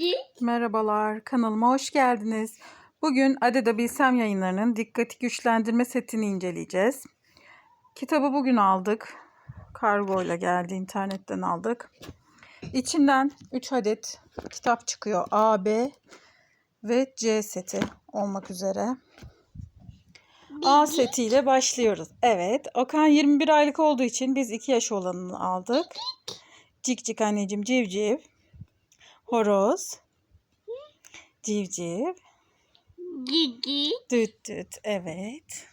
Didi. Merhabalar, kanalıma hoş geldiniz. Bugün Adeda Bilsem yayınlarının dikkati güçlendirme setini inceleyeceğiz. Kitabı bugün aldık. Kargo ile geldi, internetten aldık. İçinden 3 adet kitap çıkıyor. A, B ve C seti olmak üzere. A setiyle başlıyoruz. Evet, Okan 21 aylık olduğu için biz 2 yaş olanını aldık. Cik cik anneciğim civciv. Horoz. Civciv. Didi. Düt düt. Evet.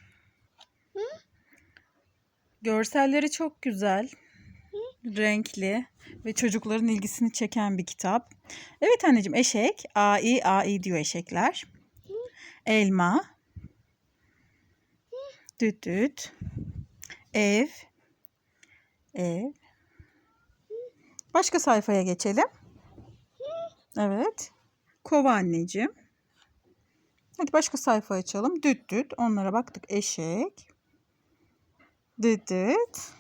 Görselleri çok güzel. Renkli ve çocukların ilgisini çeken bir kitap. Evet anneciğim eşek. AI AI diyor eşekler. Elma. Düt düt. Ev. Ev. Başka sayfaya geçelim. Evet. Kova anneciğim. Hadi başka sayfa açalım. Düt düt. Onlara baktık. Eşek. Düt düt.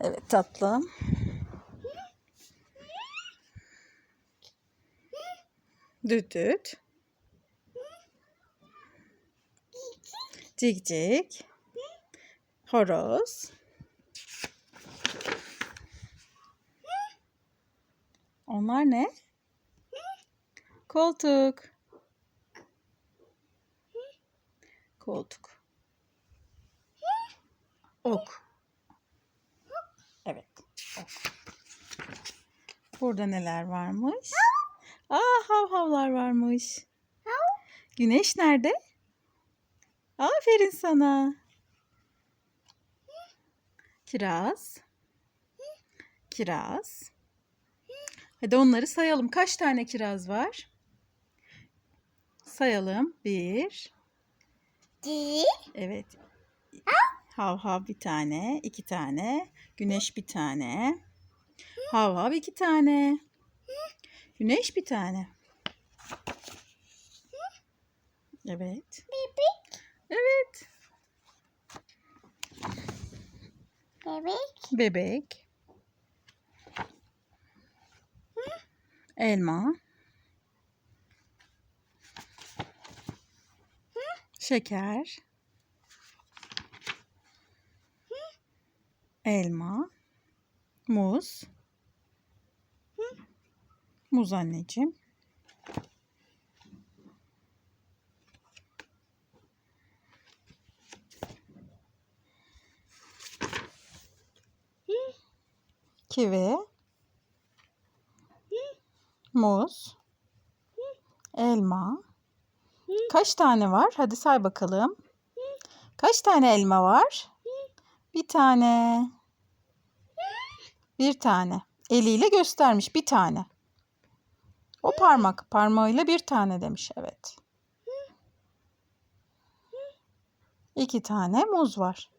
Evet tatlım. Düt düt. Cik cik. Horoz. Onlar ne? Koltuk. Koltuk. Ok. Evet. Ok. Burada neler varmış? Aa hav havlar varmış. Güneş nerede? Aferin sana. Kiraz. Kiraz. Hadi onları sayalım. Kaç tane kiraz var? Sayalım. Bir. Didi. Evet. Hav hav bir tane. iki tane. Güneş bir tane. Hav hav iki tane. Güneş bir tane. Evet. Bebek. Evet. Bebek. Bebek. Elma. Şeker. Elma. Muz. Muz anneciğim. Kivi. Muz. Elma. Kaç tane var? Hadi say bakalım. Kaç tane elma var? Bir tane. Bir tane. Eliyle göstermiş bir tane. O parmak parmağıyla bir tane demiş. Evet. İki tane muz var.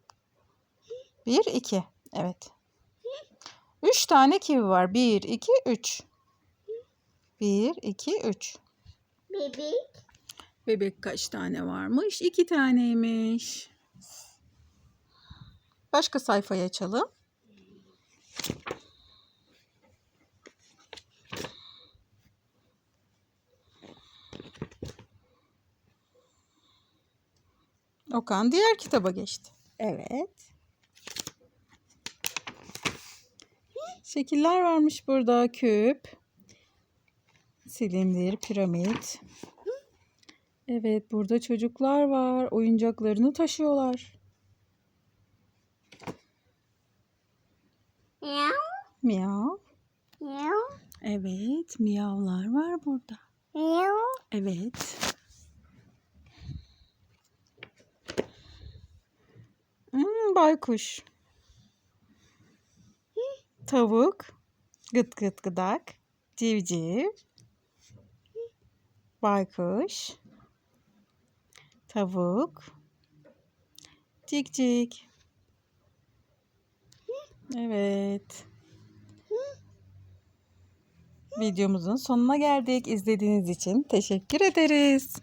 Bir, iki. Evet. Üç tane kivi var. Bir, iki, üç. Bir, iki, üç. Bebek. Bebek kaç tane varmış? İki taneymiş. Başka sayfayı açalım. Okan diğer kitaba geçti. Evet. Şekiller varmış burada. Küp, silindir, piramit. Evet, burada çocuklar var. Oyuncaklarını taşıyorlar. Miau. Miyav. Miau. Evet, miyavlar var burada. Miau. Evet. Hmm, baykuş. Tavuk. Gıt gıt gıdak. Civciv. Baykuş. Tavuk. Cik cik. Evet. Videomuzun sonuna geldik. İzlediğiniz için teşekkür ederiz.